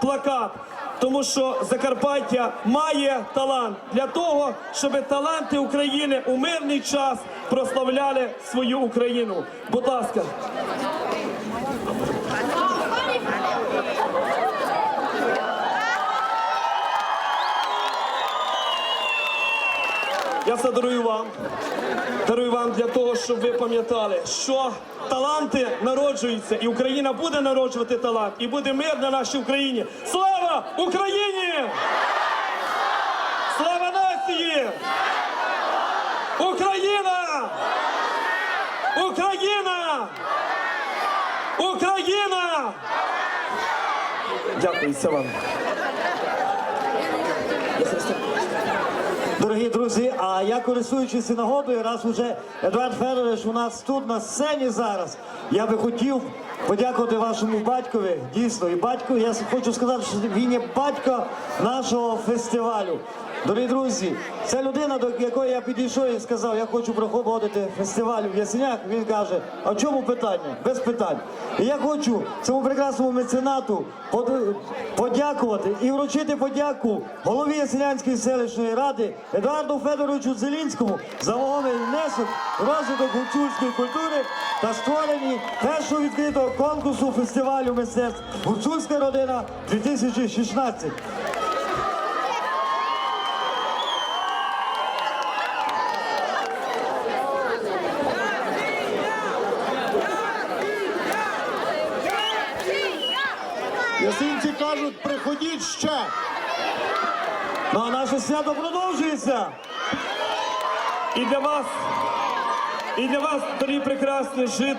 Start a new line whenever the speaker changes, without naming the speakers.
плакат. Тому що Закарпаття має талант для того, щоб таланти України у мирний час прославляли свою Україну. Будь ласка. Я це дарую вам. Дарую вам для того, щоб ви пам'ятали, що таланти народжуються, і Україна буде народжувати талант, і буде мир на нашій Україні. Слава Україні! Слава нації! Україна! Україна! Україна! Дякую, це вам.
Дорогі друзі, а я користуючись нагодою, раз уже Едуард Федорович у нас тут на сцені зараз. Я би хотів подякувати вашому батькові. Дійсно, і батьку. я хочу сказати, що він є батько нашого фестивалю. Дорогі друзі, це людина, до якої я підійшов і сказав, я хочу проходити фестиваль в Ясенях. Він каже, а в чому питання? Без питань. І я хочу цьому прекрасному меценату подякувати і вручити подяку голові Ясенянської селищної ради Едуарду Федоровичу Зелінському за вагомий внесок в розвиток гуцульської культури та створенні першого відкритого конкурсу фестивалю мистецтв Гуцульська родина 2016.
Ясинці кажуть, приходіть ще.
Ну а наше свято продовжується.
І для вас, і для вас, дорогі прекрасні жителі.